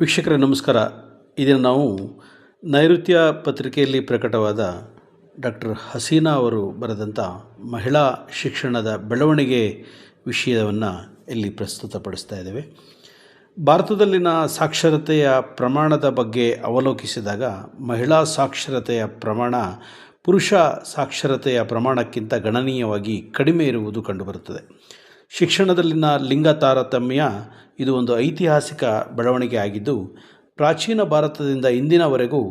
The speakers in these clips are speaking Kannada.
ವೀಕ್ಷಕರೇ, ನಮಸ್ಕಾರ. ಇದನ್ನು ನಾವು ನೈಋತ್ಯ ಪತ್ರಿಕೆಯಲ್ಲಿ ಪ್ರಕಟವಾದ ಡಾಕ್ಟರ್ ಹಸೀನಾ ಅವರು ಬರೆದಂಥ ಮಹಿಳಾ ಶಿಕ್ಷಣದ ಬೆಳವಣಿಗೆ ವಿಷಯವನ್ನು ಇಲ್ಲಿ ಪ್ರಸ್ತುತಪಡಿಸ್ತಾ ಇದ್ದೇವೆ. ಭಾರತದಲ್ಲಿನ ಸಾಕ್ಷರತೆಯ ಪ್ರಮಾಣದ ಬಗ್ಗೆ ಅವಲೋಕಿಸಿದಾಗ ಮಹಿಳಾ ಸಾಕ್ಷರತೆಯ ಪ್ರಮಾಣ ಪುರುಷ ಸಾಕ್ಷರತೆಯ ಪ್ರಮಾಣಕ್ಕಿಂತ ಗಣನೀಯವಾಗಿ ಕಡಿಮೆ ಇರುವುದು ಕಂಡುಬರುತ್ತದೆ. ಶಿಕ್ಷಣದಲ್ಲಿನ ಲಿಂಗ ತಾರತಮ್ಯ ಇದು ಒಂದು ಐತಿಹಾಸಿಕ ಬೆಳವಣಿಗೆ ಆಗಿದ್ದು ಪ್ರಾಚೀನ ಭಾರತದಿಂದ ಇಂದಿನವರೆಗೂ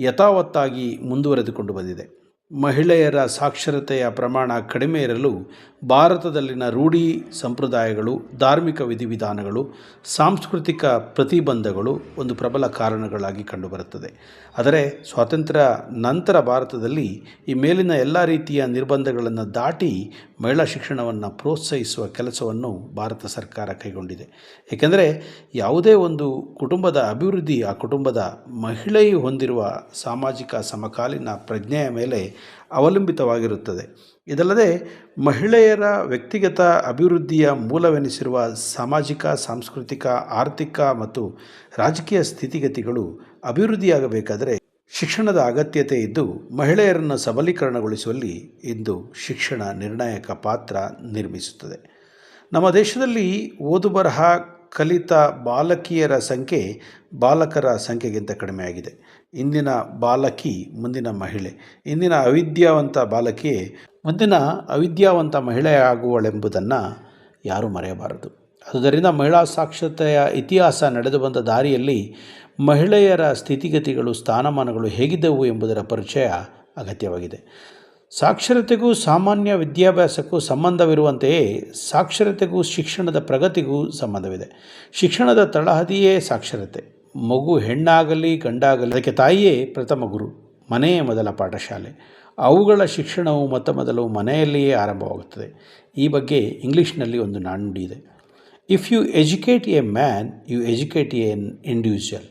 ಯಥಾವತ್ತಾಗಿ ಮುಂದುವರೆದುಕೊಂಡು ಬಂದಿದೆ. ಮಹಿಳೆಯರ ಸಾಕ್ಷರತೆಯ ಪ್ರಮಾಣ ಕಡಿಮೆ ಇರಲು ಭಾರತದಲ್ಲಿನ ರೂಢಿ ಸಂಪ್ರದಾಯಗಳು, ಧಾರ್ಮಿಕ ವಿಧಿವಿಧಾನಗಳು, ಸಾಂಸ್ಕೃತಿಕ ಪ್ರತಿಬಂಧಗಳು ಒಂದು ಪ್ರಬಲ ಕಾರಣಗಳಾಗಿ ಕಂಡುಬರುತ್ತದೆ. ಆದರೆ ಸ್ವಾತಂತ್ರ್ಯ ನಂತರ ಭಾರತದಲ್ಲಿ ಈ ಮೇಲಿನ ಎಲ್ಲ ರೀತಿಯ ನಿರ್ಬಂಧಗಳನ್ನು ದಾಟಿ ಮಹಿಳಾ ಶಿಕ್ಷಣವನ್ನು ಪ್ರೋತ್ಸಾಹಿಸುವ ಕೆಲಸವನ್ನು ಭಾರತ ಸರ್ಕಾರ ಕೈಗೊಂಡಿದೆ. ಏಕೆಂದರೆ ಯಾವುದೇ ಒಂದು ಕುಟುಂಬದ ಅಭಿವೃದ್ಧಿ, ಆ ಕುಟುಂಬದ ಮಹಿಳೆಯು ಹೊಂದಿರುವ ಸಾಮಾಜಿಕ ಸಮಕಾಲೀನ ಪ್ರಜ್ಞೆಯ ಮೇಲೆ ಅವಲಂಬಿತವಾಗಿರುತ್ತದೆ. ಇದಲ್ಲದೆ, ಮಹಿಳೆಯರ ವ್ಯಕ್ತಿಗತ ಅಭಿವೃದ್ಧಿಯ ಮೂಲವೆನಿಸಿರುವ ಸಾಮಾಜಿಕ, ಸಾಂಸ್ಕೃತಿಕ, ಆರ್ಥಿಕ ಮತ್ತು ರಾಜಕೀಯ ಸ್ಥಿತಿಗತಿಗಳು ಅಭಿವೃದ್ಧಿಯಾಗಬೇಕಾದರೆ ಶಿಕ್ಷಣದ ಅಗತ್ಯತೆ ಇದ್ದು, ಮಹಿಳೆಯರನ್ನು ಸಬಲೀಕರಣಗೊಳಿಸುವಲ್ಲಿ ಇಂದು ಶಿಕ್ಷಣ ನಿರ್ಣಾಯಕ ಪಾತ್ರ ನಿರ್ಮಿಸುತ್ತದೆ. ನಮ್ಮ ದೇಶದಲ್ಲಿ ಓದು ಬರಹ ಕಲಿತ ಬಾಲಕಿಯರ ಸಂಖ್ಯೆ ಬಾಲಕರ ಸಂಖ್ಯೆಗಿಂತ ಕಡಿಮೆಯಾಗಿದೆ. ಇಂದಿನ ಬಾಲಕಿ, ಮುಂದಿನ ಮಹಿಳೆ. ಇಂದಿನ ಅವಿದ್ಯಾವಂತ ಬಾಲಕಿ, ಮುಂದಿನ ಅವಿದ್ಯಾವಂತ ಮಹಿಳೆಯಾಗುವಳೆಂಬುದನ್ನು ಯಾರೂ ಮರೆಯಬಾರದು. ಆದುದರಿಂದ ಮಹಿಳಾ ಸಾಕ್ಷರತೆಯ ಇತಿಹಾಸ ನಡೆದು ಬಂದ ದಾರಿಯಲ್ಲಿ ಮಹಿಳೆಯರ ಸ್ಥಿತಿಗತಿಗಳು, ಸ್ಥಾನಮಾನಗಳು ಹೇಗಿದ್ದವು ಎಂಬುದರ ಪರಿಚಯ ಅಗತ್ಯವಾಗಿದೆ. ಸಾಕ್ಷರತೆಗೂ ಸಾಮಾನ್ಯ ವಿದ್ಯಾಭ್ಯಾಸಕ್ಕೂ ಸಂಬಂಧವಿರುವಂತೆಯೇ ಸಾಕ್ಷರತೆಗೂ ಶಿಕ್ಷಣದ ಪ್ರಗತಿಗೂ ಸಂಬಂಧವಿದೆ. ಶಿಕ್ಷಣದ ತಳಹದಿಯೇ ಸಾಕ್ಷರತೆ. ಮಗು ಹೆಣ್ಣಾಗಲಿ ಗಂಡಾಗಲಿ, ಅದಕ್ಕೆ ತಾಯಿಯೇ ಪ್ರಥಮ ಗುರು, ಮನೆಯೇ ಮೊದಲ ಪಾಠಶಾಲೆ. ಅವುಗಳ ಶಿಕ್ಷಣವು ಮೊತ್ತ ಮೊದಲು ಮನೆಯಲ್ಲಿಯೇ ಆರಂಭವಾಗುತ್ತದೆ. ಈ ಬಗ್ಗೆ ಇಂಗ್ಲೀಷ್ನಲ್ಲಿ ಒಂದು ನಾಣ್ಣುಡಿ ಇದೆ. If you educate a man you educate an individual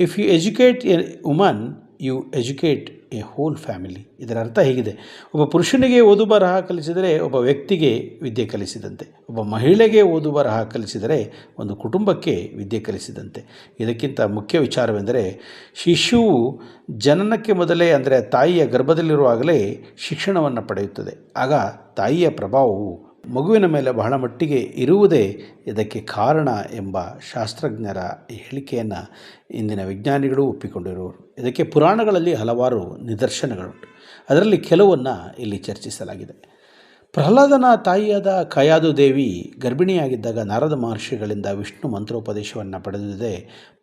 if you educate a woman you educate a whole family. ಇದರ ಅರ್ಥ ಹೀಗಿದೆ. ಒಬ್ಬ ಪುರುಷನಿಗೆ ಓದು ಬರಹ ಕಲಿಸಿದರೆ ಒಬ್ಬ ವ್ಯಕ್ತಿಗೆ ವಿದ್ಯೆ ಕಲಿಸಿದಂತೆ. ಒಬ್ಬ ಮಹಿಳೆಗೆ ಓದು ಬರಹ ಕಲಿಸಿದರೆ ಒಂದು ಕುಟುಂಬಕ್ಕೆ ವಿದ್ಯೆ ಕಲಿಸಿದಂತೆ. ಇದಕ್ಕಿಂತ ಮುಖ್ಯ ವಿಚಾರವೆಂದರೆ ಶಿಶುವು ಜನನಕ್ಕೆ ಮೊದಲೇ, ಅಂದರೆ ತಾಯಿಯ ಗರ್ಭದಲ್ಲಿರುವಾಗಲೇ ಶಿಕ್ಷಣವನ್ನು ಪಡೆಯುತ್ತದೆ. ಆಗ ತಾಯಿಯ ಪ್ರಭಾವವು ಮಗುವಿನ ಮೇಲೆ ಬಹಳ ಮಟ್ಟಿಗೆ ಇರುವುದೇ ಇದಕ್ಕೆ ಕಾರಣ ಎಂಬ ಶಾಸ್ತ್ರಜ್ಞರ ಹೇಳಿಕೆಯನ್ನು ಇಂದಿನ ವಿಜ್ಞಾನಿಗಳು ಒಪ್ಪಿಕೊಂಡಿರುವರು ಇದಕ್ಕೆ ಪುರಾಣಗಳಲ್ಲಿ ಹಲವಾರು ನಿದರ್ಶನಗಳುಂಟು. ಅದರಲ್ಲಿ ಕೆಲವನ್ನು ಇಲ್ಲಿ ಚರ್ಚಿಸಲಾಗಿದೆ. ಪ್ರಹ್ಲಾದನ ತಾಯಿಯಾದ ಕಯಾದು ದೇವಿ ಗರ್ಭಿಣಿಯಾಗಿದ್ದಾಗ ನಾರದ ಮಹರ್ಷಿಗಳಿಂದ ವಿಷ್ಣು ಮಂತ್ರೋಪದೇಶವನ್ನು ಪಡೆದಿದೆ.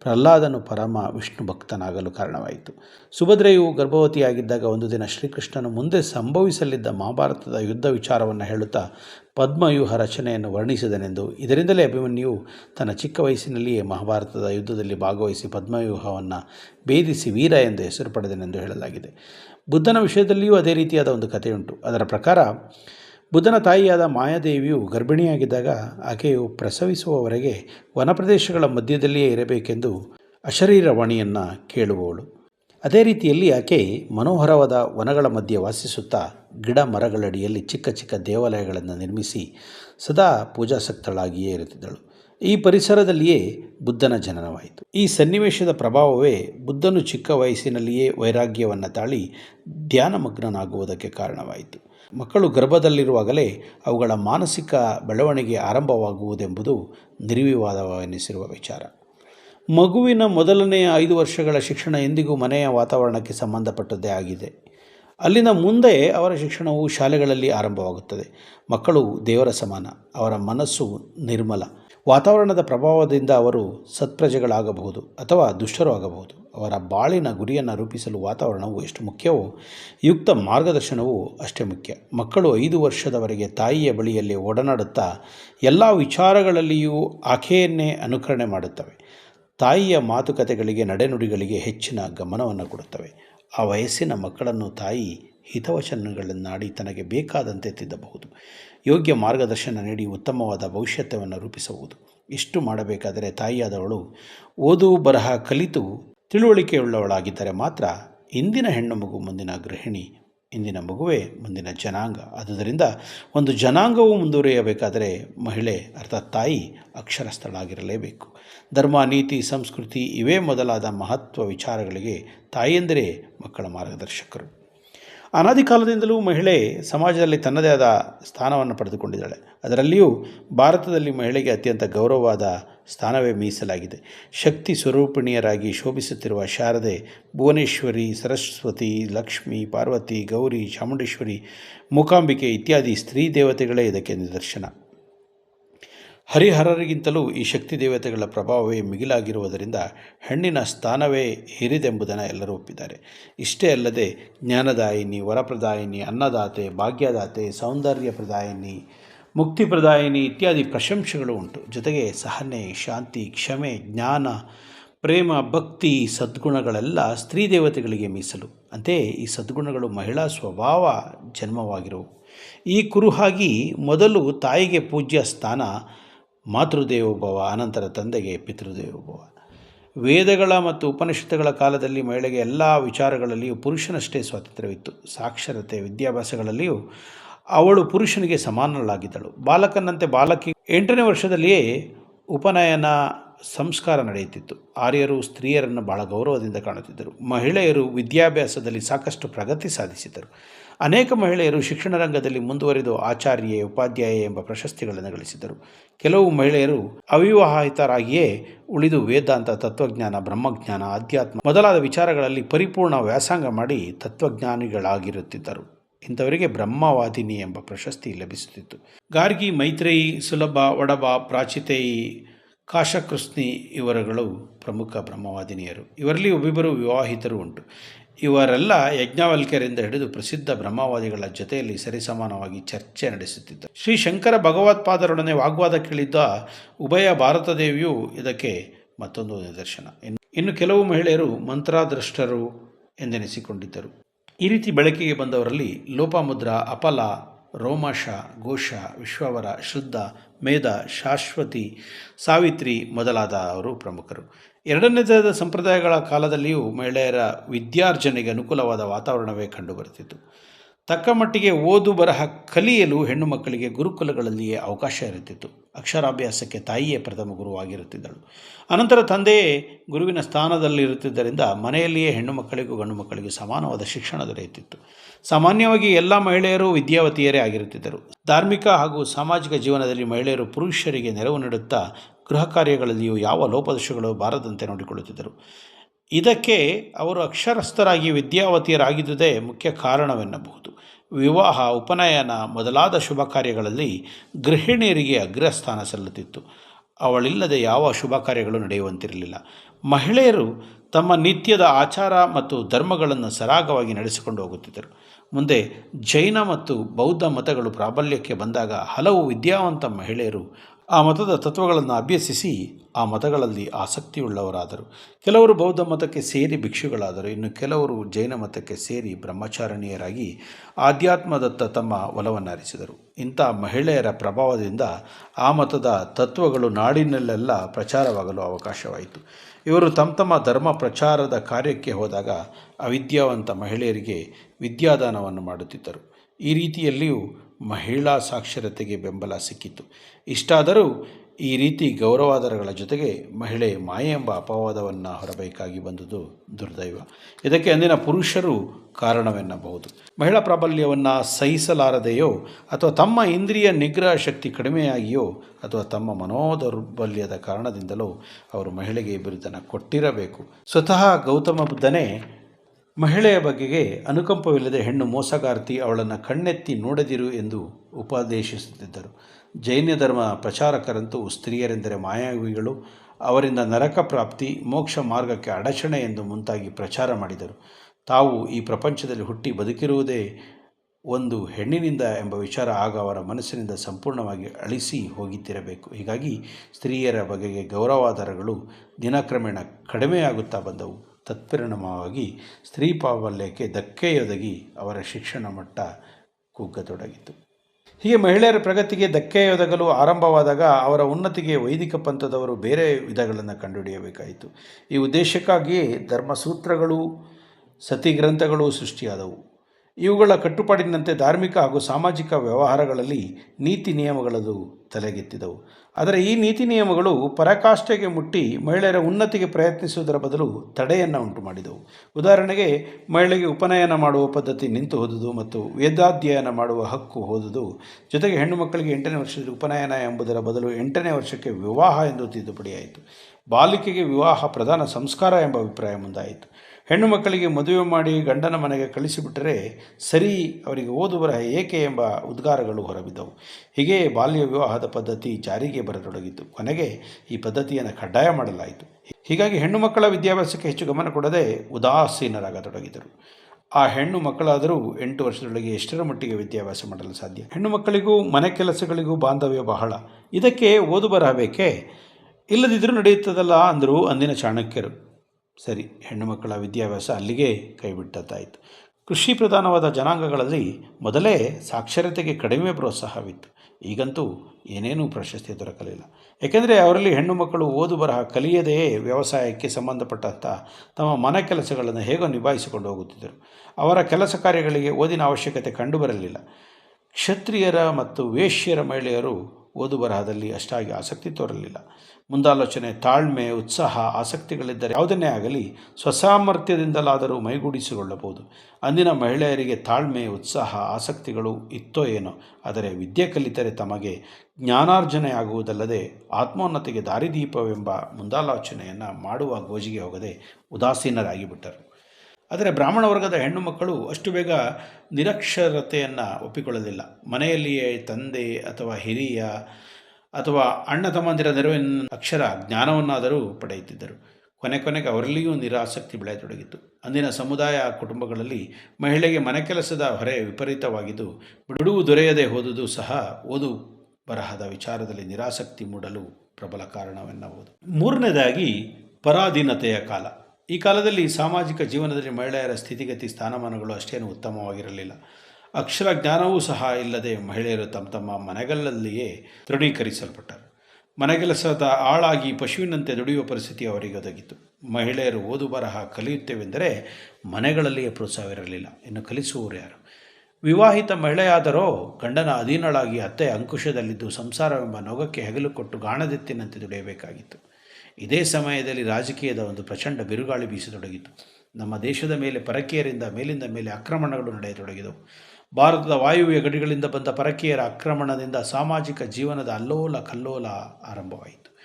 ಪ್ರಹ್ಲಾದನು ಪರಮ ವಿಷ್ಣು ಭಕ್ತನಾಗಲು ಕಾರಣವಾಯಿತು. ಸುಭದ್ರೆಯು ಗರ್ಭವತಿಯಾಗಿದ್ದಾಗ ಒಂದು ದಿನ ಶ್ರೀಕೃಷ್ಣನು ಮುಂದೆ ಸಂಭವಿಸಲಿದ್ದ ಮಹಾಭಾರತದ ಯುದ್ಧ ವಿಚಾರವನ್ನು ಹೇಳುತ್ತಾ ಪದ್ಮವ್ಯೂಹ ರಚನೆಯನ್ನು ವರ್ಣಿಸಿದನೆಂದು, ಇದರಿಂದಲೇ ಅಭಿಮನ್ಯು ತನ್ನ ಚಿಕ್ಕ ವಯಸ್ಸಿನಲ್ಲಿಯೇ ಮಹಾಭಾರತದ ಯುದ್ಧದಲ್ಲಿ ಭಾಗವಹಿಸಿ ಪದ್ಮವ್ಯೂಹವನ್ನು ಭೇದಿಸಿ ವೀರ ಎಂದು ಹೆಸರು ಪಡೆದನೆಂದು ಹೇಳಲಾಗಿದೆ. ಬುದ್ಧನ ವಿಷಯದಲ್ಲಿಯೂ ಅದೇ ರೀತಿಯಾದ ಒಂದು ಕಥೆಯುಂಟು. ಅದರ ಪ್ರಕಾರ ಬುದ್ಧನ ತಾಯಿಯಾದ ಮಾಯಾದೇವಿಯು ಗರ್ಭಿಣಿಯಾಗಿದ್ದಾಗ ಆಕೆಯು ಪ್ರಸವಿಸುವವರೆಗೆ ವನಪ್ರದೇಶಗಳ ಮಧ್ಯದಲ್ಲಿಯೇ ಇರಬೇಕೆಂದು ಅಶರೀರವಾಣಿಯನ್ನು ಕೇಳುವವಳು. ಅದೇ ರೀತಿಯಲ್ಲಿ ಆಕೆ ಮನೋಹರವಾದ ವನಗಳ ಮಧ್ಯೆ ವಾಸಿಸುತ್ತಾ ಗಿಡ ಮರಗಳಡಿಯಲ್ಲಿ ಚಿಕ್ಕ ಚಿಕ್ಕ ದೇವಾಲಯಗಳನ್ನು ನಿರ್ಮಿಸಿ ಸದಾ ಪೂಜಾಸಕ್ತಳಾಗಿಯೇ ಇರುತ್ತಿದ್ದಳು. ಈ ಪರಿಸರದಲ್ಲಿಯೇ ಬುದ್ಧನ ಜನನವಾಯಿತು. ಈ ಸನ್ನಿವೇಶದ ಪ್ರಭಾವವೇ ಬುದ್ಧನು ಚಿಕ್ಕ ವಯಸ್ಸಿನಲ್ಲಿಯೇ ವೈರಾಗ್ಯವನ್ನು ತಾಳಿ ಧ್ಯಾನಮಗ್ನನಾಗುವುದಕ್ಕೆ ಕಾರಣವಾಯಿತು. ಮಕ್ಕಳು ಗರ್ಭದಲ್ಲಿರುವಾಗಲೇ ಅವುಗಳ ಮಾನಸಿಕ ಬೆಳವಣಿಗೆ ಆರಂಭವಾಗುವುದೆಂಬುದು ನಿರ್ವಿವಾದವೆನಿಸಿರುವ ವಿಚಾರ. ಮಗುವಿನ ಮೊದಲನೆಯ ಐದು ವರ್ಷಗಳ ಶಿಕ್ಷಣ ಎಂದಿಗೂ ಮನೆಯ ವಾತಾವರಣಕ್ಕೆ ಸಂಬಂಧಪಟ್ಟದ್ದೇ ಆಗಿದೆ. ಅಲ್ಲಿನ ಮುಂದೆ ಅವರ ಶಿಕ್ಷಣವು ಶಾಲೆಗಳಲ್ಲಿ ಆರಂಭವಾಗುತ್ತದೆ. ಮಕ್ಕಳು ದೇವರ ಸಮಾನ, ಅವರ ಮನಸ್ಸು ನಿರ್ಮಲ ವಾತಾವರಣದ ಪ್ರಭಾವದಿಂದ ಅವರು ಸತ್ಪ್ರಜೆಗಳಾಗಬಹುದು ಅಥವಾ ದುಷ್ಟರು ಆಗಬಹುದು ಅವರ ಬಾಳಿನ ಗುರಿಯನ್ನು ರೂಪಿಸಲು ವಾತಾವರಣವು ಎಷ್ಟು ಮುಖ್ಯವೋ, ಯುಕ್ತ ಮಾರ್ಗದರ್ಶನವು ಅಷ್ಟೇ ಮುಖ್ಯ. ಮಕ್ಕಳು ಐದು ವರ್ಷದವರೆಗೆ ತಾಯಿಯ ಬಳಿಯಲ್ಲಿ ಒಡನಾಡುತ್ತಾ ಎಲ್ಲ ವಿಚಾರಗಳಲ್ಲಿಯೂ ಆಕೆಯನ್ನೇ ಅನುಕರಣೆ ಮಾಡುತ್ತವೆ. ತಾಯಿಯ ಮಾತುಕತೆಗಳಿಗೆ, ನಡೆನುಡಿಗಳಿಗೆ ಹೆಚ್ಚಿನ ಗಮನವನ್ನು ಕೊಡುತ್ತವೆ. ಆ ವಯಸ್ಸಿನ ಮಕ್ಕಳನ್ನು ತಾಯಿ ಹಿತವಚನಗಳನ್ನಾಡಿ ತನಗೆ ಬೇಕಾದಂತೆ ತಿದ್ದಬಹುದು. ಯೋಗ್ಯ ಮಾರ್ಗದರ್ಶನ ನೀಡಿ ಉತ್ತಮವಾದ ಭವಿಷ್ಯತ್ವವನ್ನು ರೂಪಿಸಬಹುದು. ಇಷ್ಟು ಮಾಡಬೇಕಾದರೆ ತಾಯಿಯಾದವಳು ಓದು, ಬರಹ, ಕಲಿತು ತಿಳುವಳಿಕೆಯುಳ್ಳವಳಾಗಿದ್ದರೆ ಮಾತ್ರ ಇಂದಿನ ಹೆಣ್ಣು ಮಗು ಮುಂದಿನ ಗೃಹಿಣಿ, ಇಂದಿನ ಮಗುವೇ ಮುಂದಿನ ಜನಾಂಗ. ಆದುದರಿಂದ ಒಂದು ಜನಾಂಗವು ಮುಂದುವರಿಯಬೇಕಾದರೆ ಮಹಿಳೆ ಅರ್ಥಾತ್ ತಾಯಿ ಅಕ್ಷರಸ್ಥಳಾಗಿರಲೇಬೇಕು. ಧರ್ಮ, ನೀತಿ, ಸಂಸ್ಕೃತಿ ಇವೇ ಮೊದಲಾದ ಮಹತ್ವ ವಿಚಾರಗಳಿಗೆ ತಾಯಿಯೆಂದರೆ ಮಕ್ಕಳ ಮಾರ್ಗದರ್ಶಕರು. ಅನಾದಿ ಕಾಲದಿಂದಲೂ ಮಹಿಳೆ ಸಮಾಜದಲ್ಲಿ ತನ್ನದೇ ಆದ ಸ್ಥಾನವನ್ನು ಪಡೆದುಕೊಂಡಿದ್ದಾಳೆ. ಅದರಲ್ಲಿಯೂ ಭಾರತದಲ್ಲಿ ಮಹಿಳೆಗೆ ಅತ್ಯಂತ ಗೌರವವಾದ ಸ್ಥಾನವೇ ಮೀಸಲಾಗಿದೆ. ಶಕ್ತಿ ಸ್ವರೂಪಿಣಿಯರಾಗಿ ಶೋಭಿಸುತ್ತಿರುವ ಶಾರದೆ, ಭುವನೇಶ್ವರಿ, ಸರಸ್ವತಿ, ಲಕ್ಷ್ಮಿ, ಪಾರ್ವತಿ, ಗೌರಿ, ಚಾಮುಂಡೇಶ್ವರಿ, ಮೂಕಾಂಬಿಕೆ ಇತ್ಯಾದಿ ಸ್ತ್ರೀ ದೇವತೆಗಳೇ ಇದಕ್ಕೆ ನಿದರ್ಶನ. ಹರಿಹರರಿಗಿಂತಲೂ ಈ ಶಕ್ತಿ ದೇವತೆಗಳ ಪ್ರಭಾವವೇ ಮಿಗಿಲಾಗಿರುವುದರಿಂದ ಹೆಣ್ಣಿನ ಸ್ಥಾನವೇ ಹಿರಿದೆಂಬುದನ್ನು ಎಲ್ಲರೂ ಒಪ್ಪಿದ್ದಾರೆ. ಇಷ್ಟೇ ಅಲ್ಲದೆ ಜ್ಞಾನದಾಯಿನಿ, ವರಪ್ರದಾಯಿನಿ, ಅನ್ನದಾತೆ, ಭಾಗ್ಯದಾತೆ ಸೌಂದರ್ಯ ಪ್ರದಾಯಿನಿ ಮುಕ್ತಿ ಪ್ರದಾಯಿನಿ ಇತ್ಯಾದಿ ಪ್ರಶಂಸೆಗಳು ಉಂಟು. ಜೊತೆಗೆ ಸಹನೆ, ಶಾಂತಿ, ಕ್ಷಮೆ, ಜ್ಞಾನ, ಪ್ರೇಮ, ಭಕ್ತಿ, ಸದ್ಗುಣಗಳೆಲ್ಲ ಸ್ತ್ರೀ ದೇವತೆಗಳಿಗೆ ಮೀಸಲು. ಅಂತೆಯೇ ಈ ಸದ್ಗುಣಗಳು ಮಹಿಳಾ ಸ್ವಭಾವ ಜನ್ಮವಾಗಿರುವು. ಈ ಕುರುಹಾಗಿ ಮೊದಲು ತಾಯಿಗೆ ಪೂಜ್ಯ ಸ್ಥಾನ ಮಾತೃದೇವೋಭವ, ಅನಂತರ ತಂದೆಗೆ ಪಿತೃದೇವೋಭವ. ವೇದಗಳ ಮತ್ತು ಉಪನಿಷತ್ತುಗಳ ಕಾಲದಲ್ಲಿ ಮಹಿಳೆಗೆ ಎಲ್ಲ ವಿಚಾರಗಳಲ್ಲಿಯೂ ಪುರುಷನಷ್ಟೇ ಸ್ವಾತಂತ್ರ್ಯವಿತ್ತು. ಸಾಕ್ಷರತೆ ವಿದ್ಯಾಭ್ಯಾಸಗಳಲ್ಲಿಯೂ ಅವಳು ಪುರುಷನಿಗೆ ಸಮಾನಳಾಗಿದ್ದಳು. ಬಾಲಕನಂತೆ ಬಾಲಕಿ ಎಂಟನೇ ವರ್ಷದಲ್ಲಿಯೇ ಉಪನಯನ ಸಂಸ್ಕಾರ ನಡೆಯುತ್ತಿತ್ತು. ಆರ್ಯರು ಸ್ತ್ರೀಯರನ್ನು ಬಹಳ ಗೌರವದಿಂದ ಕಾಣುತ್ತಿದ್ದರು. ಮಹಿಳೆಯರು ವಿದ್ಯಾಭ್ಯಾಸದಲ್ಲಿ ಸಾಕಷ್ಟು ಪ್ರಗತಿ ಸಾಧಿಸಿದರು ಅನೇಕ ಮಹಿಳೆಯರು ಶಿಕ್ಷಣ ರಂಗದಲ್ಲಿ ಮುಂದುವರಿದು ಆಚಾರ್ಯೆ, ಉಪಾಧ್ಯಾಯ ಎಂಬ ಪ್ರಶಸ್ತಿಗಳನ್ನು ಗಳಿಸಿದರು. ಕೆಲವು ಮಹಿಳೆಯರು ಅವಿವಾಹಿತರಾಗಿಯೇ ಉಳಿದು ವೇದಾಂತ, ತತ್ವಜ್ಞಾನ, ಬ್ರಹ್ಮಜ್ಞಾನ ಅಧ್ಯಾತ್ಮ ಮೊದಲಾದ ವಿಚಾರಗಳಲ್ಲಿ ಪರಿಪೂರ್ಣ ವ್ಯಾಸಂಗ ಮಾಡಿ ತತ್ವಜ್ಞಾನಿಗಳಾಗಿರುತ್ತಿದ್ದರು. ಇಂಥವರಿಗೆ ಬ್ರಹ್ಮವಾದಿನಿ ಎಂಬ ಪ್ರಶಸ್ತಿ ಲಭಿಸುತ್ತಿತ್ತು. ಗಾರ್ಗಿ, ಮೈತ್ರೇಯಿ, ಸುಲಭ ಒಡಬ ಪ್ರಾಚಿತೇಯಿ, ಕಾಶಕೃಷ್ಣಿ ಇವರುಗಳು ಪ್ರಮುಖ ಬ್ರಹ್ಮವಾದಿನಿಯರು. ಇವರಲ್ಲಿ ಒಬ್ಬಿಬ್ಬರು ವಿವಾಹಿತರು ಉಂಟು. ಇವರೆಲ್ಲ ಯಜ್ಞವಲ್ಕ್ಯರಿಂದ ಹಿಡಿದು ಪ್ರಸಿದ್ಧ ಬ್ರಹ್ಮವಾದಿಗಳ ಜೊತೆಯಲ್ಲಿ ಸರಿಸಮಾನವಾಗಿ ಚರ್ಚೆ ನಡೆಸುತ್ತಿದ್ದರು. ಶ್ರೀ ಶಂಕರ ಭಗವತ್ಪಾದರೊಡನೆ ವಾಗ್ವಾದ ಕೇಳಿದ್ದ ಉಭಯ ಭಾರತ ದೇವಿಯು ಇದಕ್ಕೆ ಮತ್ತೊಂದು ನಿದರ್ಶನ. ಇನ್ನು ಕೆಲವು ಮಹಿಳೆಯರು ಮಂತ್ರಾದೃಷ್ಟರು ಎಂದೆನಿಸಿಕೊಂಡಿದ್ದರು. ಈ ರೀತಿ ಬೆಳಕಿಗೆ ಬಂದವರಲ್ಲಿ ಲೋಪಾಮುದ್ರ, ಅಪಲ, ರೋಮಶ, ಘೋಷ, ವಿಶ್ವವರ, ಶುದ್ಧ, ಮೇಧ, ಶಾಶ್ವತಿ, ಸಾವಿತ್ರಿ ಮೊದಲಾದವರು ಪ್ರಮುಖರು. ಎರಡನೇ ತರದ ಸಂಪ್ರದಾಯಗಳ ಕಾಲದಲ್ಲಿಯೂ ಮಹಿಳೆಯರ ವಿದ್ಯಾರ್ಜನೆಗೆ ಅನುಕೂಲವಾದ ವಾತಾವರಣವೇ ಕಂಡುಬರುತ್ತಿತ್ತು. ತಕ್ಕ ಮಟ್ಟಿಗೆ ಓದು ಬರಹ ಕಲಿಯಲು ಹೆಣ್ಣು ಮಕ್ಕಳಿಗೆ ಗುರುಕುಲಗಳಲ್ಲಿಯೇ ಅವಕಾಶ ಇರುತ್ತಿತ್ತು. ಅಕ್ಷರಾಭ್ಯಾಸಕ್ಕೆ ತಾಯಿಯೇ ಪ್ರಥಮ ಗುರುವಾಗಿರುತ್ತಿದ್ದಳು. ಅನಂತರ ತಂದೆಯೇ ಗುರುವಿನ ಸ್ಥಾನದಲ್ಲಿರುತ್ತಿದ್ದರಿಂದ ಮನೆಯಲ್ಲಿಯೇ ಹೆಣ್ಣು ಮಕ್ಕಳಿಗೂ ಗಂಡು ಮಕ್ಕಳಿಗೂ ಸಮಾನವಾದ ಶಿಕ್ಷಣ ದೊರೆಯುತ್ತಿತ್ತು. ಸಾಮಾನ್ಯವಾಗಿ ಎಲ್ಲ ಮಹಿಳೆಯರು ವಿದ್ಯಾವತಿಯರೇ ಆಗಿರುತ್ತಿದ್ದರು. ಧಾರ್ಮಿಕ ಹಾಗೂ ಸಾಮಾಜಿಕ ಜೀವನದಲ್ಲಿ ಮಹಿಳೆಯರು ಪುರುಷರಿಗೆ ನೆರವು ನೀಡುತ್ತಾ ಗೃಹ ಕಾರ್ಯಗಳಲ್ಲಿಯೂ ಯಾವ ಲೋಪದೋಷಗಳು ಬಾರದಂತೆ ನೋಡಿಕೊಳ್ಳುತ್ತಿದ್ದರು. ಇದಕ್ಕೆ ಅವರು ಅಕ್ಷರಸ್ಥರಾಗಿ ವಿದ್ಯಾವತಿಯರಾಗಿದ್ದುದೇ ಮುಖ್ಯ ಕಾರಣವೆನ್ನಬಹುದು. ವಿವಾಹ, ಉಪನಯನ ಮೊದಲಾದ ಶುಭ ಕಾರ್ಯಗಳಲ್ಲಿ ಗೃಹಿಣಿಯರಿಗೆ ಅಗ್ರಸ್ಥಾನ ಸಲ್ಲುತ್ತಿತ್ತು. ಅವಳಿಲ್ಲದೆ ಯಾವ ಶುಭ ಕಾರ್ಯಗಳು ನಡೆಯುವಂತಿರಲಿಲ್ಲ. ಮಹಿಳೆಯರು ತಮ್ಮ ನಿತ್ಯದ ಆಚಾರ ಮತ್ತು ಧರ್ಮಗಳನ್ನು ಸರಾಗವಾಗಿ ನಡೆಸಿಕೊಂಡು ಹೋಗುತ್ತಿದ್ದರು. ಮುಂದೆ ಜೈನ ಮತ್ತು ಬೌದ್ಧ ಮತಗಳು ಪ್ರಾಬಲ್ಯಕ್ಕೆ ಬಂದಾಗ ಹಲವು ವಿದ್ಯಾವಂತ ಮಹಿಳೆಯರು ಆ ಮತದ ತತ್ವಗಳನ್ನು ಅಭ್ಯಸಿಸಿ ಆ ಮತಗಳಲ್ಲಿ ಆಸಕ್ತಿಯುಳ್ಳವರಾದರು. ಕೆಲವರು ಬೌದ್ಧ ಮತಕ್ಕೆ ಸೇರಿ ಭಿಕ್ಷುಗಳಾದರು. ಇನ್ನು ಕೆಲವರು ಜೈನ ಮತಕ್ಕೆ ಸೇರಿ ಬ್ರಹ್ಮಚಾರಣೀಯರಾಗಿ ಆಧ್ಯಾತ್ಮದತ್ತ ತಮ್ಮ ಒಲವನ್ನು ಹರಿಸಿದರು ಇಂಥ ಮಹಿಳೆಯರ ಪ್ರಭಾವದಿಂದ ಆ ಮತದ ತತ್ವಗಳು ನಾಡಿನಲ್ಲೆಲ್ಲ ಪ್ರಚಾರವಾಗಲು ಅವಕಾಶವಾಯಿತು. ಇವರು ತಮ್ಮ ತಮ್ಮ ಧರ್ಮ ಪ್ರಚಾರದ ಕಾರ್ಯಕ್ಕೆ ಹೋದಾಗ ಅವಿದ್ಯಾವಂತ ಮಹಿಳೆಯರಿಗೆ ವಿದ್ಯಾದಾನವನ್ನು ಮಾಡುತ್ತಿದ್ದರು. ಈ ರೀತಿಯಲ್ಲಿಯೂ ಮಹಿಳಾ ಸಾಕ್ಷರತೆಗೆ ಬೆಂಬಲ ಸಿಕ್ಕಿತು. ಇಷ್ಟಾದರೂ ಈ ರೀತಿ ಗೌರವಾಧಾರಗಳ ಜೊತೆಗೆ ಮಹಿಳೆ ಮಾಯೆ ಎಂಬ ಅಪವಾದವನ್ನು ಹೊರಬೇಕಾಗಿ ಬಂದುದು ದುರ್ದೈವ. ಇದಕ್ಕೆ ಅಂದಿನ ಪುರುಷರು ಕಾರಣವೆನ್ನಬಹುದು. ಮಹಿಳಾ ಪ್ರಾಬಲ್ಯವನ್ನು ಸಹಿಸಲಾರದೆಯೋ ಅಥವಾ ತಮ್ಮ ಇಂದ್ರಿಯ ನಿಗ್ರಹ ಶಕ್ತಿ ಕಡಿಮೆಯಾಗಿಯೋ ಅಥವಾ ತಮ್ಮ ಮನೋದೌರ್ಬಲ್ಯದ ಕಾರಣದಿಂದಲೋ ಅವರು ಮಹಿಳೆಗೆ ಬಿರುದನ್ನು ಕೊಟ್ಟಿರಬೇಕು. ಸ್ವತಃ ಗೌತಮ ಬುದ್ಧನೇ ಮಹಿಳೆಯ ಬಗೆಗೆ ಅನುಕಂಪವಿಲ್ಲದೆ ಹೆಣ್ಣು ಮೋಸಗಾರ್ತಿ ಅವಳನ್ನು ಕಣ್ಣೆತ್ತಿ ನೋಡದಿರು ಎಂದು ಉಪದೇಶಿಸುತ್ತಿದ್ದರು. ಜೈನ ಧರ್ಮ ಪ್ರಚಾರಕರಂತೂ ಸ್ತ್ರೀಯರೆಂದರೆ ಮಾಯಾವಿಗಳು. ಅವರಿಂದ ನರಕ ಪ್ರಾಪ್ತಿ, ಮೋಕ್ಷ ಮಾರ್ಗಕ್ಕೆ ಅಡಚಣೆ ಎಂದು ಮುಂತಾಗಿ ಪ್ರಚಾರ ಮಾಡಿದರು. ತಾವು ಈ ಪ್ರಪಂಚದಲ್ಲಿ ಹುಟ್ಟಿ ಬದುಕಿರುವುದೇ ಒಂದು ಹೆಣ್ಣಿನಿಂದ ಎಂಬ ವಿಚಾರ ಆಗ ಅವರ ಮನಸ್ಸಿನಿಂದ ಸಂಪೂರ್ಣವಾಗಿ ಅಳಿಸಿ ಹೋಗಿತ್ತಿರಬೇಕು ಹೀಗಾಗಿ ಸ್ತ್ರೀಯರ ಬಗೆಗೆ ಗೌರವಾಧಾರಗಳು ದಿನಕ್ರಮೇಣ ಕಡಿಮೆಯಾಗುತ್ತಾ ಬಂದವು. ತತ್ಪರಿಣಾಮವಾಗಿ ಸ್ತ್ರೀ ಪ್ರಾಬಲ್ಯಕ್ಕೆ ಧಕ್ಕೆಯೊದಗಿ ಅವರ ಶಿಕ್ಷಣ ಮಟ್ಟ ಕುಗ್ಗತೊಡಗಿತು. ಹೀಗೆ ಮಹಿಳೆಯರ ಪ್ರಗತಿಗೆ ಧಕ್ಕೆಯೊದಗಲು ಆರಂಭವಾದಾಗ ಅವರ ಉನ್ನತಿಗೆ ವೈದಿಕ ಪಂಥದವರು ಬೇರೆ ವಿಧಗಳನ್ನು ಕಂಡುಹಿಡಿಯಬೇಕಾಯಿತು. ಈ ಉದ್ದೇಶಕ್ಕಾಗಿಯೇ ಧರ್ಮಸೂತ್ರಗಳು ಸತಿಗ್ರಂಥಗಳು ಸೃಷ್ಟಿಯಾದವು. ಇವುಗಳ ಕಟ್ಟುಪಾಡಿನಂತೆ ಧಾರ್ಮಿಕ ಹಾಗೂ ಸಾಮಾಜಿಕ ವ್ಯವಹಾರಗಳಲ್ಲಿ ನೀತಿ ನಿಯಮಗಳದು ತಲೆಗೆತ್ತಿದವು. ಆದರೆ ಈ ನೀತಿ ನಿಯಮಗಳು ಪರಾಕಾಷ್ಠೆಗೆ ಮುಟ್ಟಿ ಮಹಿಳೆಯರ ಉನ್ನತಿಗೆ ಪ್ರಯತ್ನಿಸುವುದರ ಬದಲು ತಡೆಯನ್ನು ಉಂಟು ಮಾಡಿದವು ಉದಾಹರಣೆಗೆ, ಮಹಿಳೆಗೆ ಉಪನಯನ ಮಾಡುವ ಪದ್ಧತಿ ನಿಂತು ಹೋದುದು ಮತ್ತು ವೇದಾಧ್ಯಯನ ಮಾಡುವ ಹಕ್ಕು ಹೋದುದು, ಜೊತೆಗೆ ಹೆಣ್ಣು ಮಕ್ಕಳಿಗೆ ಎಂಟನೇ ವರ್ಷದಲ್ಲಿ ಉಪನಯನ ಎಂಬುದರ ಬದಲು ಎಂಟನೇ ವರ್ಷಕ್ಕೆ ವಿವಾಹ ಎಂದು ತಿದ್ದುಪಡಿಯಾಯಿತು. ಬಾಲಿಕೆಗೆ ವಿವಾಹ ಪ್ರಧಾನ ಸಂಸ್ಕಾರ ಎಂಬ ಅಭಿಪ್ರಾಯ ಮುಂದಾಯಿತು. ಹೆಣ್ಣು ಮಕ್ಕಳಿಗೆ ಮದುವೆ ಮಾಡಿ ಗಂಡನ ಮನೆಗೆ ಕಳಿಸಿಬಿಟ್ಟರೆ ಸರಿ, ಅವರಿಗೆ ಓದು ಬರಹ ಏಕೆ ಎಂಬ ಉದ್ಗಾರಗಳು ಹೊರಬಿದ್ದವು. ಹೀಗೆ ಬಾಲ್ಯ ವಿವಾಹದ ಪದ್ಧತಿ ಜಾರಿಗೆ ಬರತೊಡಗಿತು. ಕೊನೆಗೆ ಈ ಪದ್ಧತಿಯನ್ನು ಕಡ್ಡಾಯ ಮಾಡಲಾಯಿತು. ಹೀಗಾಗಿ ಹೆಣ್ಣು ಮಕ್ಕಳ ವಿದ್ಯಾಭ್ಯಾಸಕ್ಕೆ ಹೆಚ್ಚು ಗಮನ ಕೊಡದೆ ಉದಾಸೀನರಾಗತೊಡಗಿದರು. ಆ ಹೆಣ್ಣು ಮಕ್ಕಳಾದರೂ ಎಂಟು ವರ್ಷದೊಳಗೆ ಎಷ್ಟರ ಮಟ್ಟಿಗೆ ವಿದ್ಯಾಭ್ಯಾಸ ಮಾಡಲು ಸಾಧ್ಯ? ಹೆಣ್ಣು ಮಕ್ಕಳಿಗೂ, ಮನೆ ಕೆಲಸಗಳಿಗೂ ಬಾಂಧವ್ಯ ಬಹಳ. ಇದಕ್ಕೆ ಓದು ಬರಬೇಕೆ ಬೇಕೇ? ಇಲ್ಲದಿದ್ದರೂ ನಡೆಯುತ್ತದಲ್ಲ ಅಂದರು ಅಂದಿನ ಚಾಣಕ್ಯರು. ಸರಿ, ಹೆಣ್ಣು ಮಕ್ಕಳ ವಿದ್ಯಾಭ್ಯಾಸ ಅಲ್ಲಿಗೆ ಕೈಬಿಟ್ಟದ್ದಾಯಿತು. ಕೃಷಿ ಪ್ರಧಾನವಾದ ಜನಾಂಗಗಳಲ್ಲಿ ಮೊದಲೇ ಸಾಕ್ಷರತೆಗೆ ಕಡಿಮೆ ಪ್ರೋತ್ಸಾಹವಿತ್ತು. ಈಗಂತೂ ಏನೇನೂ ಪ್ರಶಸ್ತಿ ದೊರಕಲಿಲ್ಲ. ಏಕೆಂದರೆ ಅವರಲ್ಲಿ ಹೆಣ್ಣು ಮಕ್ಕಳು ಓದು ಬರಹ ಕಲಿಯದೆಯೇ ವ್ಯವಸಾಯಕ್ಕೆ ಸಂಬಂಧಪಟ್ಟಂಥ ತಮ್ಮ ಮನೆ ಕೆಲಸಗಳನ್ನು ಹೇಗೋ ನಿಭಾಯಿಸಿಕೊಂಡು ಹೋಗುತ್ತಿದ್ದರು. ಅವರ ಕೆಲಸ ಕಾರ್ಯಗಳಿಗೆ ಓದಿನ ಅವಶ್ಯಕತೆ ಕಂಡುಬರಲಿಲ್ಲ. ಕ್ಷತ್ರಿಯರ ಮತ್ತು ವೇಶ್ಯರ ಮಹಿಳೆಯರು ಓದು ಬರಹದಲ್ಲಿ ಅಷ್ಟಾಗಿ ಆಸಕ್ತಿ ತೋರಲಿಲ್ಲ. ಮುಂದಾಲೋಚನೆ, ತಾಳ್ಮೆ, ಉತ್ಸಾಹ, ಆಸಕ್ತಿಗಳಿದ್ದರೆ ಯಾವುದನ್ನೇ ಆಗಲಿ ಸ್ವಸಾಮರ್ಥ್ಯದಿಂದಲಾದರೂ ಮೈಗೂಡಿಸಿಕೊಳ್ಳಬಹುದು. ಅಂದಿನ ಮಹಿಳೆಯರಿಗೆ ತಾಳ್ಮೆ, ಉತ್ಸಾಹ, ಆಸಕ್ತಿಗಳು ಇತ್ತೋ ಏನೋ, ಆದರೆ ವಿದ್ಯೆ ಕಲಿತರೆ ತಮಗೆ ಜ್ಞಾನಾರ್ಜನೆಯಾಗುವುದಲ್ಲದೆ ಆತ್ಮೋನ್ನತಿಗೆ ದಾರಿದೀಪವೆಂಬ ಮುಂದಾಲೋಚನೆಯನ್ನು ಮಾಡುವ ಗೋಜಿಗೆ ಹೋಗದೆ ಉದಾಸೀನರಾಗಿ ಬಿಟ್ಟರು ಆದರೆ ಬ್ರಾಹ್ಮಣ ವರ್ಗದ ಹೆಣ್ಣು ಮಕ್ಕಳು ಅಷ್ಟು ಬೇಗ ನಿರಕ್ಷರತೆಯನ್ನು ಒಪ್ಪಿಕೊಳ್ಳಲಿಲ್ಲ ಮನೆಯಲ್ಲಿಯೇ ತಂದೆ ಅಥವಾ ಹಿರಿಯ ಅಥವಾ ಅಣ್ಣ ತಮ್ಮಂದಿರ ನೆರವಿನ ಅಕ್ಷರ ಜ್ಞಾನವನ್ನಾದರೂ ಪಡೆಯುತ್ತಿದ್ದರು. ಕೊನೆ ಕೊನೆಗೆ ಅವರಲ್ಲಿಯೂ ನಿರಾಸಕ್ತಿ ಬೆಳೆಯತೊಡಗಿತ್ತು. ಅಂದಿನ ಸಮುದಾಯ ಕುಟುಂಬಗಳಲ್ಲಿ ಮಹಿಳೆಗೆ ಮನೆ ಕೆಲಸದ ಹೊರೆ ವಿಪರೀತವಾಗಿದ್ದು, ಬಿಡುವು ದೊರೆಯದೆ ಹೋದುದು ಸಹ ಓದು ಬರಹದ ವಿಚಾರದಲ್ಲಿ ನಿರಾಸಕ್ತಿ ಮೂಡಲು ಪ್ರಬಲ ಕಾರಣವೆನ್ನಬಹುದು. ಮೂರನೇದಾಗಿ ಪರಾಧೀನತೆಯ ಕಾಲ. ಈ ಕಾಲದಲ್ಲಿ ಸಾಮಾಜಿಕ ಜೀವನದಲ್ಲಿ ಮಹಿಳೆಯರ ಸ್ಥಿತಿಗತಿ, ಸ್ಥಾನಮಾನಗಳು ಅಷ್ಟೇನು ಉತ್ತಮವಾಗಿರಲಿಲ್ಲ. ಅಕ್ಷರ ಜ್ಞಾನವೂ ಸಹ ಇಲ್ಲದೆ ಮಹಿಳೆಯರು ತಮ್ಮ ತಮ್ಮ ಮನೆಗಳಲ್ಲಿಯೇ ದೃಢೀಕರಿಸಲ್ಪಟ್ಟರು. ಮನೆಗೆಲಸದ ಆಳಾಗಿ ಪಶುವಿನಂತೆ ದುಡಿಯುವ ಪರಿಸ್ಥಿತಿ ಅವರಿಗೆ ಒದಗಿತು ಮಹಿಳೆಯರು ಓದು, ಬರಹ ಕಲಿಯುತ್ತೇವೆಂದರೆ ಮನೆಗಳಲ್ಲಿಯೇ ಪ್ರೋತ್ಸಾಹವಿರಲಿಲ್ಲ. ಇನ್ನು ಕಲಿಸುವವರು ಯಾರು? ವಿವಾಹಿತ ಮಹಿಳೆಯಾದರೋ ಗಂಡನ ಅಧೀನಳಾಗಿ ಅತ್ತೆ ಅಂಕುಶದಲ್ಲಿದ್ದು ಸಂಸಾರವೆಂಬ ನೊಗಕ್ಕೆ ಹೆಗಲು ಕೊಟ್ಟು ಗಾಣದೆತ್ತಿನಂತೆ ದುಡಿಯಬೇಕಾಗಿತ್ತು. ಇದೇ ಸಮಯದಲ್ಲಿ ರಾಜಕೀಯದ ಒಂದು ಪ್ರಚಂಡ ಬಿರುಗಾಳಿ ಬೀಸತೊಡಗಿತು. ನಮ್ಮ ದೇಶದ ಮೇಲೆ ಪರಕೀಯರಿಂದ ಮೇಲಿಂದ ಮೇಲೆ ಆಕ್ರಮಣಗಳು ನಡೆಯತೊಡಗಿದವು. ಭಾರತದ ವಾಯುವ್ಯ ಗಡಿಗಳಿಂದ ಬಂದ ಪರಕೀಯರ ಆಕ್ರಮಣದಿಂದ ಸಾಮಾಜಿಕ ಜೀವನದ ಅಲ್ಲೋಲ ಕಲ್ಲೋಲ ಆರಂಭವಾಯಿತು.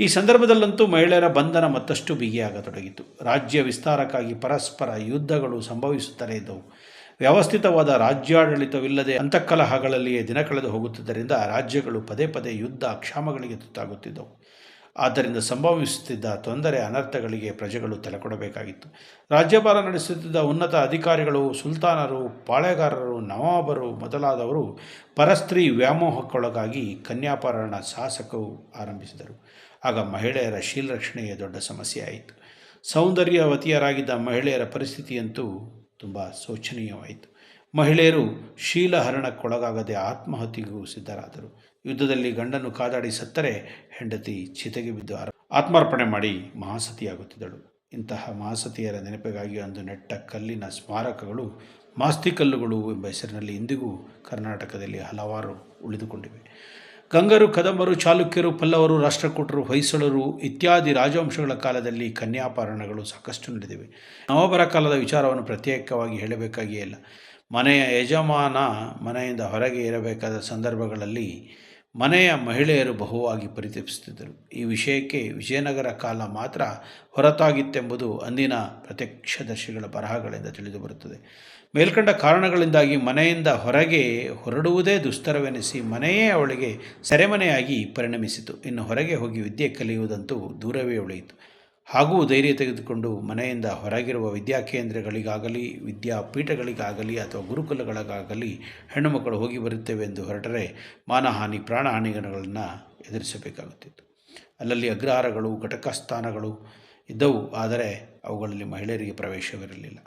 ಈ ಸಂದರ್ಭದಲ್ಲಂತೂ ಮಹಿಳೆಯರ ಬಂಧನ ಮತ್ತಷ್ಟು ಬಿಗಿಯಾಗತೊಡಗಿತು. ರಾಜ್ಯ ವಿಸ್ತಾರಕ್ಕಾಗಿ ಪರಸ್ಪರ ಯುದ್ಧಗಳು ಸಂಭವಿಸುತ್ತಲೇ ಇದ್ದವು. ವ್ಯವಸ್ಥಿತವಾದ ರಾಜ್ಯಾಡಳಿತವಿಲ್ಲದೆ ಅಂತಃಕಲಹಗಳಲ್ಲಿಯೇ ದಿನ ಕಳೆದು ಹೋಗುತ್ತಿದ್ದರಿಂದ ರಾಜ್ಯಗಳು ಪದೇ ಪದೇ ಯುದ್ಧ ಕ್ಷಾಮಗಳಿಗೆ ತುತ್ತಾಗುತ್ತಿದ್ದವು. ಆದ್ದರಿಂದ ಸಂಭವಿಸುತ್ತಿದ್ದ ತೊಂದರೆ ಅನರ್ಥಗಳಿಗೆ ಪ್ರಜೆಗಳು ತಲೆಕೊಡಬೇಕಾಗಿತ್ತು. ರಾಜ್ಯಭಾರ ನಡೆಸುತ್ತಿದ್ದ ಉನ್ನತ ಅಧಿಕಾರಿಗಳು, ಸುಲ್ತಾನರು, ಪಾಳೆಗಾರರು, ನವಾಬರು ಮೊದಲಾದವರು ಪರಸ್ತ್ರೀ ವ್ಯಾಮೋಹಕ್ಕೊಳಗಾಗಿ ಕನ್ಯಾಪರಣ ಶಾಸಕವು ಆರಂಭಿಸಿದರು. ಆಗ ಮಹಿಳೆಯರ ಶೀಲರಕ್ಷಣೆಯೇ ದೊಡ್ಡ ಸಮಸ್ಯೆ ಆಯಿತು ಸೌಂದರ್ಯವತಿಯರಾಗಿದ್ದ ಮಹಿಳೆಯರ ಪರಿಸ್ಥಿತಿಯಂತೂ ತುಂಬ ಶೋಚನೀಯವಾಯಿತು. ಮಹಿಳೆಯರು ಶೀಲಹರಣಕ್ಕೊಳಗಾಗದೆ ಆತ್ಮಹತ್ಯೆಗೂ ಸಿದ್ಧರಾದರು. ಯುದ್ಧದಲ್ಲಿ ಗಂಡನ್ನು ಕಾದಾಡಿ ಸತ್ತರೆ ಹೆಂಡತಿ ಚಿತೆಗೆ ಬಿದ್ದು ಆತ್ಮಾರ್ಪಣೆ ಮಾಡಿ ಮಹಾಸತಿಯಾಗುತ್ತಿದ್ದಳು. ಇಂತಹ ಮಹಾಸತಿಯರ ನೆನಪಿಗಾಗಿ ಅಂದು ನೆಟ್ಟ ಕಲ್ಲಿನ ಸ್ಮಾರಕಗಳು ಮಾಸ್ತಿಕಲ್ಲುಗಳು ಎಂಬ ಹೆಸರಿನಲ್ಲಿ ಇಂದಿಗೂ ಕರ್ನಾಟಕದಲ್ಲಿ ಹಲವಾರು ಉಳಿದುಕೊಂಡಿವೆ. ಗಂಗರು, ಕದಂಬರು, ಚಾಲುಕ್ಯರು, ಪಲ್ಲವರು, ರಾಷ್ಟ್ರಕೂಟರು, ಹೊಯ್ಸಳರು ಇತ್ಯಾದಿ ರಾಜವಂಶಗಳ ಕಾಲದಲ್ಲಿ ಕನ್ಯಾಪಾರಣಗಳು ಸಾಕಷ್ಟು ನಡೆದಿವೆ. ನವಬರ ಕಾಲದ ವಿಚಾರವನ್ನು ಪ್ರತ್ಯೇಕವಾಗಿ ಹೇಳಬೇಕಾಗಿಯೇ ಇಲ್ಲ. ಮನೆಯ ಯಜಮಾನ ಮನೆಯಿಂದ ಹೊರಗೆ ಇರಬೇಕಾದ ಸಂದರ್ಭಗಳಲ್ಲಿ ಮನೆಯ ಮಹಿಳೆಯರು ಬಹುವಾಗಿ ಪರಿತಪಿಸುತ್ತಿದ್ದರು. ಈ ವಿಷಯಕ್ಕೆ ವಿಜಯನಗರ ಕಾಲ ಮಾತ್ರ ಹೊರತಾಗಿತ್ತೆಂಬುದು ಅಂದಿನ ಪ್ರತ್ಯಕ್ಷದರ್ಶಿಗಳ ಬರಹಗಳಿಂದ ತಿಳಿದುಬರುತ್ತದೆ. ಮೇಲ್ಕಂಡ ಕಾರಣಗಳಿಂದಾಗಿ ಮನೆಯಿಂದ ಹೊರಗೆ ಹೊರಡುವುದೇ ದುಸ್ತರವೆನಿಸಿ ಮನೆಯೇ ಅವಳಿಗೆ ಸೆರೆಮನೆಯಾಗಿ ಪರಿಣಮಿಸಿತು. ಇನ್ನು ಹೊರಗೆ ಹೋಗಿ ವಿದ್ಯೆ ಕಲಿಯುವುದಂತೂ ದೂರವೇ ಉಳಿಯಿತು. ಹಾಗೂ ಧೈರ್ಯ ತೆಗೆದುಕೊಂಡು ಮನೆಯಿಂದ ಹೊರಗಿರುವ ವಿದ್ಯಾಕೇಂದ್ರಗಳಿಗಾಗಲಿ, ವಿದ್ಯಾಪೀಠಗಳಿಗಾಗಲಿ ಅಥವಾ ಗುರುಕುಲಗಳಿಗಾಗಲಿ ಹೆಣ್ಣುಮಕ್ಕಳು ಹೋಗಿ ಬರುತ್ತೇವೆ ಎಂದು ಹೊರಟರೆ ಮಾನಹಾನಿ ಪ್ರಾಣಹಾನಿಗಳನ್ನು ಎದುರಿಸಬೇಕಾಗುತ್ತಿತ್ತು. ಅಲ್ಲಲ್ಲಿ ಅಗ್ರಹಾರಗಳು, ಘಟಕಸ್ಥಾನಗಳು ಇದ್ದವು, ಆದರೆ ಅವುಗಳಲ್ಲಿ ಮಹಿಳೆಯರಿಗೆ ಪ್ರವೇಶವಿರಲಿಲ್ಲ.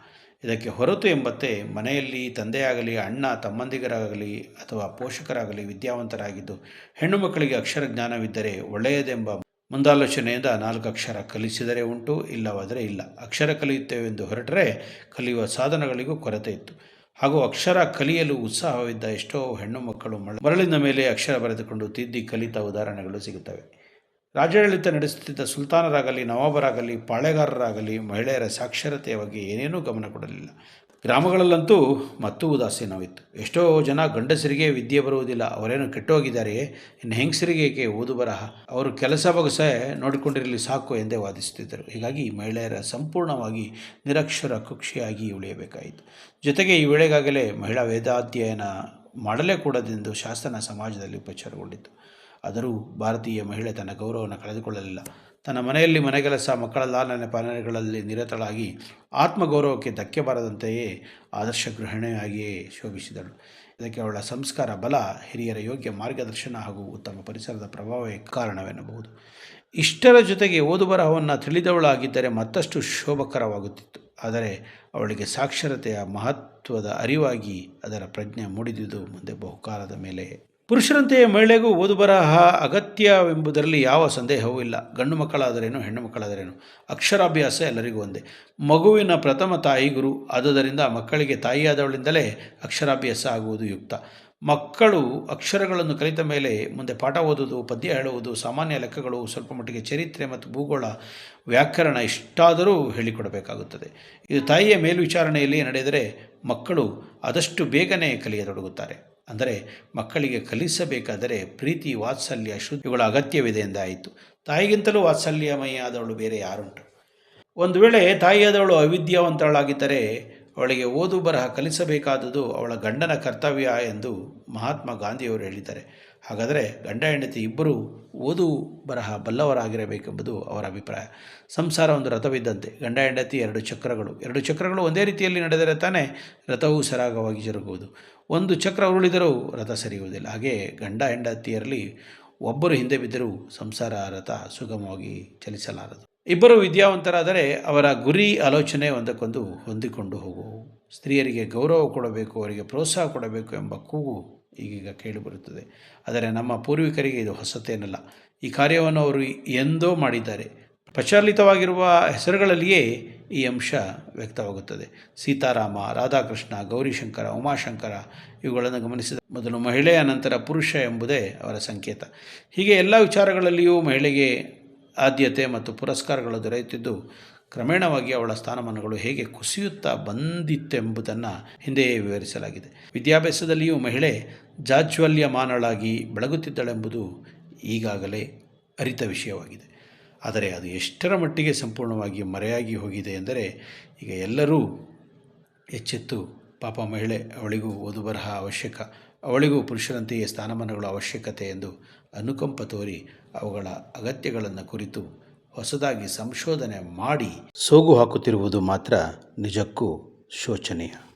ಇದಕ್ಕೆ ಹೊರತು ಎಂಬಂತೆ ಮನೆಯಲ್ಲಿ ತಂದೆಯಾಗಲಿ, ಅಣ್ಣ ತಮ್ಮಂದಿಗರಾಗಲಿ ಅಥವಾ ಪೋಷಕರಾಗಲಿ ವಿದ್ಯಾವಂತರಾಗಿದ್ದು, ಹೆಣ್ಣು ಮಕ್ಕಳಿಗೆ ಅಕ್ಷರ ಜ್ಞಾನವಿದ್ದರೆ ಒಳ್ಳೆಯದೆಂಬ ಮುಂದಾಲೋಚನೆಯಿಂದ ನಾಲ್ಕು ಅಕ್ಷರ ಕಲಿಸಿದರೆ ಉಂಟು, ಇಲ್ಲವಾದರೆ ಇಲ್ಲ. ಅಕ್ಷರ ಕಲಿಯುತ್ತೇವೆಂದು ಹೊರಟರೆ ಕಲಿಯುವ ಸಾಧನಗಳಿಗೂ ಕೊರತೆ ಇತ್ತು. ಹಾಗೂ ಅಕ್ಷರ ಕಲಿಯಲು ಉತ್ಸಾಹವಿದ್ದ ಎಷ್ಟೋ ಹೆಣ್ಣು ಮಕ್ಕಳು ಮರಳಿನ ಮೇಲೆ ಅಕ್ಷರ ಬರೆದುಕೊಂಡು ತಿದ್ದಿ ಕಲಿತ ಉದಾಹರಣೆಗಳು ಸಿಗುತ್ತವೆ. ರಾಜಾಡಳಿತ ನಡೆಸುತ್ತಿದ್ದ ಸುಲ್ತಾನರಾಗಲಿ, ನವಾಬರಾಗಲಿ, ಪಾಳೆಗಾರರಾಗಲಿ ಮಹಿಳೆಯರ ಸಾಕ್ಷರತೆಯ ಬಗ್ಗೆ ಏನೇನೂ ಗಮನ ಕೊಡಲಿಲ್ಲ. ಗ್ರಾಮಗಳಲ್ಲಂತೂ ಮತ್ತೂ ಉದಾಸೀನವಿತ್ತು ಎಷ್ಟೋ ಜನ ಗಂಡಸರಿಗೆ ವಿದ್ಯೆ ಬರುವುದಿಲ್ಲ, ಅವರೇನು ಕೆಟ್ಟೋಗಿದ್ದಾರೆಯೇ ಇನ್ನು ಹೆಂಗಸರಿಗೆ ಏಕೆ ಓದು ಬರಹ? ಅವರು ಕೆಲಸ ಬಗಸೆ ನೋಡಿಕೊಂಡಿರಲಿ ಸಾಕು ಎಂದೇ ವಾದಿಸುತ್ತಿದ್ದರು. ಹೀಗಾಗಿ ಮಹಿಳೆಯರ ಸಂಪೂರ್ಣವಾಗಿ ನಿರಕ್ಷರ ಕುಕ್ಷಿಯಾಗಿ ಉಳಿಯಬೇಕಾಯಿತು. ಜೊತೆಗೆ ಈ ವೇಳೆಗಾಗಲೇ ಮಹಿಳಾ ವೇದಾಧ್ಯಯನ ಮಾಡಲೇ ಕೂಡದೆಂದು ಶಾಸನ ಸಮಾಜದಲ್ಲಿ ಉಪಚಾರಗೊಂಡಿತ್ತು. ಆದರೂ ಭಾರತೀಯ ಮಹಿಳೆ ತನ್ನ ಗೌರವವನ್ನು ಕಳೆದುಕೊಳ್ಳಲಿಲ್ಲ. ತನ್ನ ಮನೆಯಲ್ಲಿ ಮನೆಗೆಲಸ, ಮಕ್ಕಳ ಲಾಲನೆ ಪಾಲನೆಗಳಲ್ಲಿ ನಿರತಳಾಗಿ ಆತ್ಮಗೌರವಕ್ಕೆ ಧಕ್ಕೆ ಬಾರದಂತೆಯೇ ಆದರ್ಶ ಗೃಹಿಣಿಯಾಗಿಯೇ ಶೋಭಿಸಿದಳು. ಇದಕ್ಕೆ ಅವಳ ಸಂಸ್ಕಾರ, ಬಲ, ಹಿರಿಯರ ಯೋಗ್ಯ ಮಾರ್ಗದರ್ಶನ ಹಾಗೂ ಉತ್ತಮ ಪರಿಸರದ ಪ್ರಭಾವವೇ ಕಾರಣವೆನ್ನಬಹುದು. ಇಷ್ಟರ ಜೊತೆಗೆ ಓದು ಬರಹವನ್ನು ತಿಳಿದವಳಾಗಿದ್ದರೆ ಮತ್ತಷ್ಟು ಶೋಭಕರವಾಗುತ್ತಿತ್ತು. ಆದರೆ ಅವಳಿಗೆ ಸಾಕ್ಷರತೆಯ ಮಹತ್ವದ ಅರಿವಾಗಿ ಅದರ ಪ್ರಜ್ಞೆ ಮೂಡಿದುದು ಮುಂದೆ ಬಹುಕಾಲದ ಮೇಲೆ ಪುರುಷರಂತೆಯೇ ಮಹಿಳೆಗೂ ಓದು ಬರಹ ಅಗತ್ಯವೆಂಬುದರಲ್ಲಿ ಯಾವ ಸಂದೇಹವೂ ಇಲ್ಲ. ಗಂಡು ಮಕ್ಕಳಾದರೇನು, ಹೆಣ್ಣು ಮಕ್ಕಳಾದರೇನು? ಅಕ್ಷರಾಭ್ಯಾಸ ಎಲ್ಲರಿಗೂ ಒಂದೇ. ಮಗುವಿನ ಪ್ರಥಮ ತಾಯಿ ಗುರು ಆದುದರಿಂದ ಮಕ್ಕಳಿಗೆ ತಾಯಿಯಾದವಳಿಂದಲೇ ಅಕ್ಷರಾಭ್ಯಾಸ ಆಗುವುದು ಯುಕ್ತ. ಮಕ್ಕಳು ಅಕ್ಷರಗಳನ್ನು ಕಲಿತ ಮೇಲೆ ಮುಂದೆ ಪಾಠ ಓದುವುದು, ಪದ್ಯ ಹೇಳುವುದು, ಸಾಮಾನ್ಯ ಲೆಕ್ಕಗಳು, ಸ್ವಲ್ಪ ಮಟ್ಟಿಗೆ ಚರಿತ್ರೆ ಮತ್ತು ಭೂಗೋಳ ವ್ಯಾಕರಣ ಇಷ್ಟಾದರೂ ಹೇಳಿಕೊಡಬೇಕಾಗುತ್ತದೆ. ಇದು ತಾಯಿಯ ಮೇಲ್ವಿಚಾರಣೆಯಲ್ಲಿ ನಡೆದರೆ ಮಕ್ಕಳು ಆದಷ್ಟು ಬೇಗನೆ ಕಲಿಯತೊಡಗುತ್ತಾರೆ. ಅಂದರೆ ಮಕ್ಕಳಿಗೆ ಕಲಿಸಬೇಕಾದರೆ ಪ್ರೀತಿ, ವಾತ್ಸಲ್ಯ ಶುದ್ಧಿಗಳ ಅಗತ್ಯವಿದೆ ಎಂದಾಯಿತು. ತಾಯಿಗಿಂತಲೂ ವಾತ್ಸಲ್ಯಮಯಾದವಳು ಬೇರೆ ಯಾರುಂಟು? ಒಂದು ವೇಳೆ ತಾಯಿಯಾದವಳು ಅವಿದ್ಯಾವಂತಳಾಗಿದ್ದರೆ ಅವಳಿಗೆ ಓದು, ಬರಹ ಕಲಿಸಬೇಕಾದುದು ಅವಳ ಗಂಡನ ಕರ್ತವ್ಯ ಎಂದು ಮಹಾತ್ಮ ಗಾಂಧಿಯವರು ಹೇಳಿದ್ದಾರೆ. ಹಾಗಾದರೆ ಗಂಡ, ಹೆಂಡತಿ ಇಬ್ಬರೂ ಓದು, ಬರಹ ಬಲ್ಲವರಾಗಿರಬೇಕೆಂಬುದು ಅವರ ಅಭಿಪ್ರಾಯ. ಸಂಸಾರ ಒಂದು ರಥವಿದ್ದಂತೆ. ಗಂಡ, ಹೆಂಡತಿ ಎರಡು ಚಕ್ರಗಳು. ಎರಡು ಚಕ್ರಗಳು ಒಂದೇ ರೀತಿಯಲ್ಲಿ ನಡೆದರೆ ತಾನೇ ರಥವು ಸರಾಗವಾಗಿ ಜರುಗುವುದು. ಒಂದು ಚಕ್ರ ಉರುಳಿದರೂ ರಥ ಸರಿಯುವುದಿಲ್ಲ. ಹಾಗೆ ಗಂಡ ಹೆಂಡತಿಯರಲ್ಲಿ ಒಬ್ಬರು ಹಿಂದೆ ಬಿದ್ದರೂ ಸಂಸಾರ ರಥ ಸುಗಮವಾಗಿ ಚಲಿಸಲಾರದು. ಇಬ್ಬರು ವಿದ್ಯಾವಂತರಾದರೆ ಅವರ ಗುರಿ ಆಲೋಚನೆ ಒಂದಕ್ಕೊಂದು ಹೊಂದಿಕೊಂಡು ಹೋಗುವು ಸ್ತ್ರೀಯರಿಗೆ ಗೌರವ ಕೊಡಬೇಕು, ಅವರಿಗೆ ಪ್ರೋತ್ಸಾಹ ಕೊಡಬೇಕು ಎಂಬ ಕೂಗು ಈಗೀಗ ಕೇಳಿಬರುತ್ತದೆ. ಆದರೆ ನಮ್ಮ ಪೂರ್ವಿಕರಿಗೆ ಇದು ಹೊಸತೇನಲ್ಲ. ಈ ಕಾರ್ಯವನ್ನು ಅವರು ಎಂದೋ ಮಾಡಿದ್ದಾರೆ. ಪ್ರಚಲಿತವಾಗಿರುವ ಹೆಸರುಗಳಲ್ಲಿಯೇ ಈ ಅಂಶ ವ್ಯಕ್ತವಾಗುತ್ತದೆ. ಸೀತಾರಾಮ, ರಾಧಾಕೃಷ್ಣ, ಗೌರಿಶಂಕರ, ಉಮಾಶಂಕರ ಇವುಗಳನ್ನು ಗಮನಿಸಿದ ಮೊದಲು ಮಹಿಳೆಯ ನಂತರ ಪುರುಷ ಎಂಬುದೇ ಅವರ ಸಂಕೇತ. ಹೀಗೆ ಎಲ್ಲ ವಿಚಾರಗಳಲ್ಲಿಯೂ ಮಹಿಳೆಗೆ ಆದ್ಯತೆ ಮತ್ತು ಪುರಸ್ಕಾರಗಳು ದೊರೆಯುತ್ತಿದ್ದು, ಕ್ರಮೇಣವಾಗಿ ಅವಳ ಸ್ಥಾನಮಾನಗಳು ಹೇಗೆ ಕುಸಿಯುತ್ತಾ ಬಂದಿತ್ತೆಂಬುದನ್ನು ಹಿಂದೆಯೇ ವಿವರಿಸಲಾಗಿದೆ. ವಿದ್ಯಾಭ್ಯಾಸದಲ್ಲಿಯೂ ಮಹಿಳೆ ಜಾಜ್ವಲ್ಯಮಾನಳಾಗಿ ಬೆಳಗುತ್ತಿದ್ದಳೆಂಬುದು ಈಗಾಗಲೇ ಅರಿತ ವಿಷಯವಾಗಿದೆ. ಆದರೆ ಅದು ಎಷ್ಟರ ಮಟ್ಟಿಗೆ ಸಂಪೂರ್ಣವಾಗಿ ಮರೆಯಾಗಿ ಹೋಗಿದೆ ಎಂದರೆ ಈಗ ಎಲ್ಲರೂ ಎಚ್ಚೆತ್ತು ಪಾಪ ಮಹಿಳೆ ಅವಳಿಗೂ ಓದು ಬರಹ ಅವಶ್ಯಕ, ಅವಳಿಗೂ ಪುರುಷರಂತೆಯೇ ಸ್ಥಾನಮಾನಗಳ ಅವಶ್ಯಕತೆ ಎಂದು ಅನುಕಂಪ ತೋರಿ ಅವುಗಳ ಅಗತ್ಯಗಳನ್ನು ಕುರಿತು ಹೊಸದಾಗಿ ಸಂಶೋಧನೆ ಮಾಡಿ ಸೋಗು ಹಾಕುತ್ತಿರುವುದು ಮಾತ್ರ ನಿಜಕ್ಕೂ ಶೋಚನೀಯ.